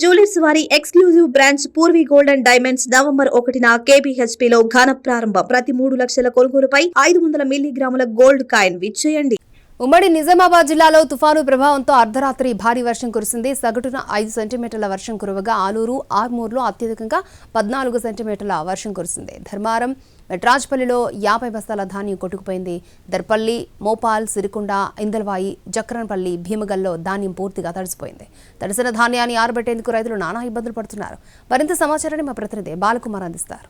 Jewellers వారి exclusive branch Purvi gold and diamonds November ఒకటిన KBHP లో ఘన ప్రారంభం ప్రతి మూడు లక్షల కొనుగోలుపై ఐదు వందల మిల్లీగ్రాముల గోల్డ్ కాయిన్ విచ్చేయండి ఉమ్మడి నిజామాబాద్ జిల్లాలో తుఫాను ప్రభావంతో అర్ధరాత్రి భారీ వర్షం కురిసింది. సగటున ఐదు సెంటీమీటర్ల వర్షం కురవగా ఆలూరు ఆర్మూర్లో అత్యధికంగా పద్నాలుగు సెంటీమీటర్ల వర్షం కురిసింది. ధర్మారం మెట్రాజ్పల్లిలో యాభై బస్తాల ధాన్యం కొట్టుకుపోయింది. దర్పల్లి మోపాల్ సిరికొండ ఇందల్వాయి జక్రన్పల్లి భీమగల్లో ధాన్యం పూర్తిగా తడిసిపోయింది. తడిసిన ధాన్యాన్ని ఆరబెట్టేందుకు రైతులు నానా ఇబ్బందులు పడుతున్నారు. మరింత సమాచారాన్ని మా ప్రతినిధి బాలకుమార్ అందిస్తారు.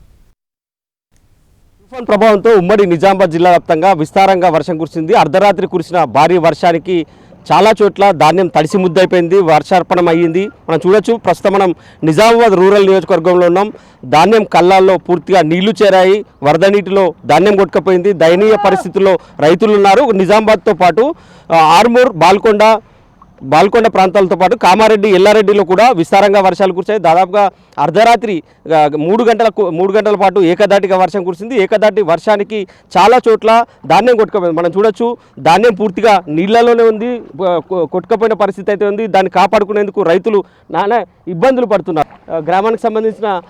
తుఫాన్ ప్రభావంతో ఉమ్మడి నిజామాబాద్ జిల్లా వ్యాప్తంగా విస్తారంగా వర్షం కురిసింది. అర్ధరాత్రి కురిసిన భారీ వర్షానికి చాలా చోట్ల ధాన్యం తడిసి ముద్దయిపోయింది వర్షార్పణం అయ్యింది మనం చూడొచ్చు ప్రస్తుతం మనం నిజామాబాద్ రూరల్ నియోజకవర్గంలో ఉన్నాం. ధాన్యం కళ్ళాల్లో పూర్తిగా నీళ్ళు చేరాయి. వరద నీటిలో ధాన్యం కొట్టుకపోయింది. దయనీయ పరిస్థితుల్లో రైతులు ఉన్నారు. నిజామాబాద్తో పాటు ఆర్మూర్ బాల్కొండ బాల్కొండ ప్రాంతాలతో పాటు కామారెడ్డి ఎల్లారెడ్డిలో కూడా విస్తారంగా వర్షాలు కురిశాయి. దాదాపుగా అర్ధరాత్రి మూడు గంటల మూడు గంటల పాటు ఏకదాటిగా వర్షం కురిసింది. ఏకదాటి వర్షానికి చాలా చోట్ల ధాన్యం కొట్టుకపోయింది మనం చూడొచ్చు ధాన్యం పూర్తిగా నీళ్ళలోనే ఉంది కొ- కొట్టుకపోయిన పరిస్థితి అయితే ఉంది. దాన్ని కాపాడుకునేందుకు రైతులు నానా ఇబ్బందులు పడుతున్నారు. గ్రామానికి సంబంధించిన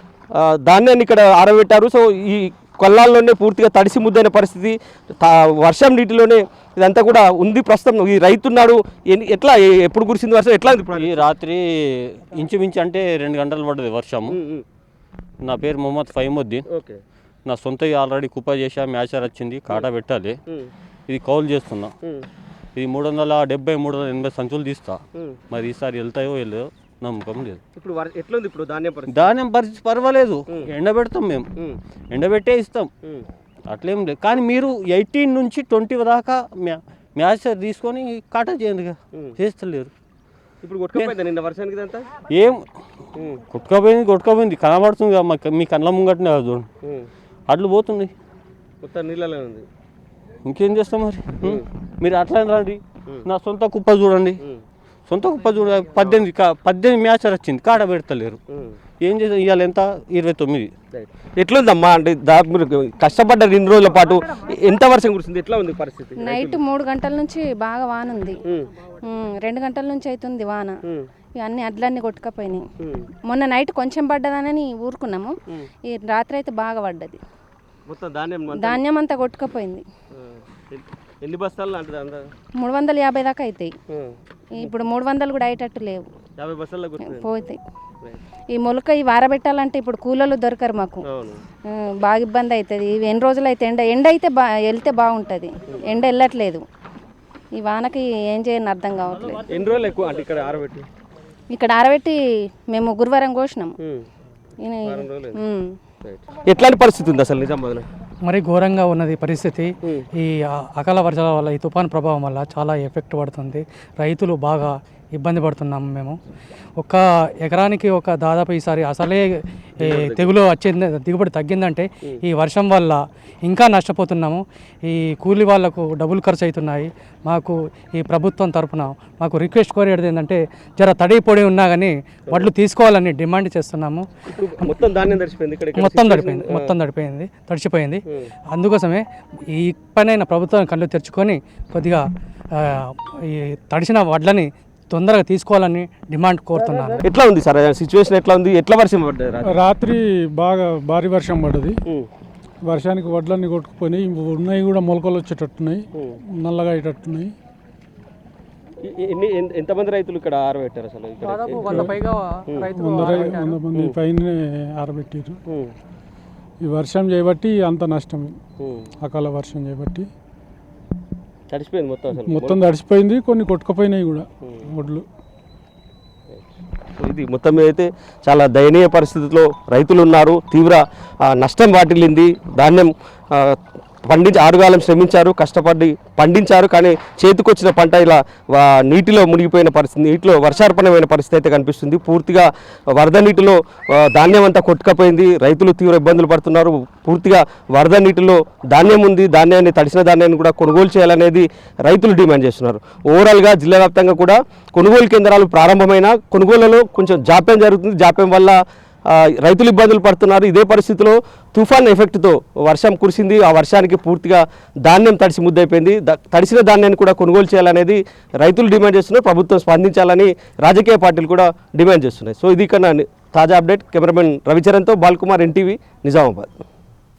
ధాన్యాన్ని ఇక్కడ ఆరబెట్టారు. సో ఈ కొల్లాల్లోనే పూర్తిగా తడిసి ముద్దైన పరిస్థితి. తా- వర్షం నీటిలోనే ఇదంతా కూడా ఉంది ప్రస్తుతం. ఈ రైతున్నాడు ఎట్లా ఎప్పుడు కురిసింది వర్షం? ఎట్లా? ఈ రాత్రి ఇంచుమించు అంటే రెండు గంటలు పడ్డది వర్షము. నా పేరు మొహమ్మద్ ఫైముద్దీన్. నా సొంత ఆల్రెడీ కుప్ప చేసా మ్యాచర్ వచ్చింది కాటా పెట్టాలి. ఇది కౌలు చేస్తున్నా. ఇది మూడు వందల డెబ్బై మూడు వందల ఎనభై సంచులు తీస్తా. మరి ఈసారి వెళ్తాయో వెళ్ళో నమ్మకం లేదు. ఇప్పుడు ఎట్లా ఉంది ఇప్పుడు ధాన్యం పరిస్థితి? ధాన్యం పరిస్థితి పర్వాలేదు. ఎండబెడతాం మేము. ఎండబెట్టే ఇస్తాం. అట్లేం లేదు. కానీ మీరు ఎయిటీన్ నుంచి ట్వంటీ దాకా మ్యా మ్యాచర్ తీసుకొని కాటా చేయండి చేస్తలేరు. ఇప్పుడు కొట్టుకపోయిందా నిన్న వర్షానికి ఇదంతా? ఏం? కొట్టుకపోయింది కొట్టుకపోయింది. కనబడుతుంది కదా మా- మీ కళ్ళ ముంగటనే కదా చూడండి. అట్లు పోతున్నాయి. మొత్తం నీళ్ళలో ఉంది. ఇంకేం చేస్తాం మరి? మీరు అట్లా రండి. నా సొంత కుప్ప చూడండి. సొంత చూడ పద్దెనిమిది కా- పద్దెనిమిది మ్యాచ్ వచ్చింది కాడ పెడతలేరు. ఏం చేస్తాం ఇవాళ ఎంత? ఇరవై తొమ్మిది. ఎట్లుందమ్మా? అంటే దా- మీరు కష్టపడ్డ రెండు రోజుల పాటు ఎంత వర్షం కురిసింది? ఎట్లా ఉంది పరిస్థితి? నైట్ మూడు గంటల నుంచి బాగా వాన ఉంది. రెండు గంటల నుంచి అవుతుంది వాన. ఇవన్నీ అడ్లన్నీ కొట్టుకపోయినాయి. మొన్న నైట్ కొంచెం పడ్డదనని ఊరుకున్నాము. ఈ రాత్రి అయితే బాగా పడ్డది. మొత్తం ధాన్యం అంతా- కొట్టుకపోయింది. ఎన్ని- బస్తాలు అంత మూడు వందల యాభై దాకా అవుతాయి. ఇప్పుడు మూడు వందలు కూడా అయ్యేటట్టు లేవు. యాభై కురిసింది పోతాయి. ఈ మొలక ఈ వారబెట్టాలంటే ఇప్పుడు కూలర్లు దొరకరు మాకు. బాగా ఇబ్బంది అవుతుంది ఇవి ఎన్ని రోజులు అయితే ఎండ ఎండ అయితే బా వెళ్తే బాగుంటుంది. ఎండ వెళ్ళట్లేదు. ఈ వానకి ఏం చేయని అర్థం కావట్లేదు. ఎన్ని రోజులు ఎక్కువ అంటే ఇక్కడ ఆరబెట్టి? ఇక్కడ ఆరబెట్టి మేము గురువారం కోసినాం. ఉమ్. ఈయన- వారం రోజులు ఉమ్. ఎట్లాంటి పరిస్థితి ఉంది అసలు నిజామాబాద్లో? మరి ఘోరంగా ఉన్నది పరిస్థితి. ఈ అకాల వర్షాల వల్ల ఈ తుఫాన్ ప్రభావం వల్ల చాలా ఎఫెక్ట్ పడుతుంది. రైతులు బాగా ఇబ్బంది పడుతున్నాము మేము. ఒక ఎకరానికి ఒక దాదాపు ఈసారి అసలే ఈ తెగులు వచ్చింది దిగుబడి తగ్గిందంటే ఈ వర్షం వల్ల ఇంకా నష్టపోతున్నాము. ఈ కూలి వాళ్ళకు డబ్బులు ఖర్చు అవుతున్నాయి మాకు ఈ ప్రభుత్వం తరపున మాకు రిక్వెస్ట్ కోరేది ఏంటంటే జర తడి పొడి ఉన్నా కానీ వడ్లు తీసుకోవాలని డిమాండ్ చేస్తున్నాము. మొత్తం ధాన్యం తడిచిపోయింది మొత్తం తడిపోయింది మొత్తం తడిపోయింది తడిచిపోయింది అందుకోసమే ఈ పనైన ప్రభుత్వం కళ్ళు తెరుచుకొని కొద్దిగా ఈ తడిసిన వడ్లని తొందరగా తీసుకోవాలని డిమాండ్ కోరుతున్నాను. ఎట్లా ఉంది సార్? సిచ్యువేషన్ ఎట్లా ఉంది? ఎట్లా వర్షం పడ్డది రాత్రి? బాగా భారీ వర్షం పడ్డది. వర్షానికి వడ్లన్నీ కొట్టుకుపోయినాయి. ఉన్నాయి కూడా మొలకలు వచ్చేటట్టున్నాయి. నల్లగా అయ్యేటట్టున్నాయి. ఎన్ని ఎంత- ఎంతమంది రైతులు ఇక్కడ ఆరబెట్టారు అసలు ఇక్కడ వంద పైగా వంద రై- వంద మంది పైన ఆరబెట్టారు ఈ వర్షం చేయబట్టి అంత నష్టం. అకాల వర్షం చేయబట్టి తడిసిపోయింది మొత్తం అసలు. మొత్తం తడిసిపోయింది కొన్ని కొట్టుకుపోయినాయి కూడా వడ్లు. సో ఇది మొత్తం మీద అయితే చాలా దయనీయ పరిస్థితిలో రైతులు ఉన్నారు తీవ్ర నష్టం వాటిల్లింది ధాన్యం పండించి ఆరుగాలం శ్రమించారు కష్టపడి పండించారు కానీ చేతికొచ్చిన పంట ఇలా నీటిలో మునిగిపోయిన పరిస్థితి నీటిలో వర్షార్పణమైన పరిస్థితి అయితే కనిపిస్తుంది. పూర్తిగా వరద నీటిలో ధాన్యం అంతా కొట్టుకపోయింది. రైతులు తీవ్ర ఇబ్బందులు పడుతున్నారు. పూర్తిగా వరద నీటిలో ధాన్యం ఉంది. ధాన్యాన్ని తడిసిన ధాన్యాన్ని కూడా కొనుగోలు చేయాలనేది రైతులు డిమాండ్ చేస్తున్నారు. ఓవరాల్గా జిల్లా వ్యాప్తంగా కూడా కొనుగోలు కేంద్రాలు ప్రారంభమైన కొనుగోలులో కొంచెం జాప్యం జరుగుతుంది. జాప్యం వల్ల రైతులు ఇబ్బందులు పడుతున్నారు. ఇదే పరిస్థితిలో తుఫాన్ ఎఫెక్ట్తో వర్షం కురిసింది. ఆ వర్షానికి పూర్తిగా ధాన్యం తడిసి ముద్దైపోయింది తడిసిన ధాన్యాన్ని కూడా కొనుగోలు చేయాలనేది రైతులు డిమాండ్ చేస్తున్నారు. ప్రభుత్వం స్పందించాలని రాజకీయ పార్టీలు కూడా డిమాండ్ చేస్తున్నాయి. సో ఇది కన్నా తాజా అప్డేట్. కెమెరామెన్ రవిచరణ్తో బాల్కుమార్ ఎన్టీవీ నిజామాబాద్.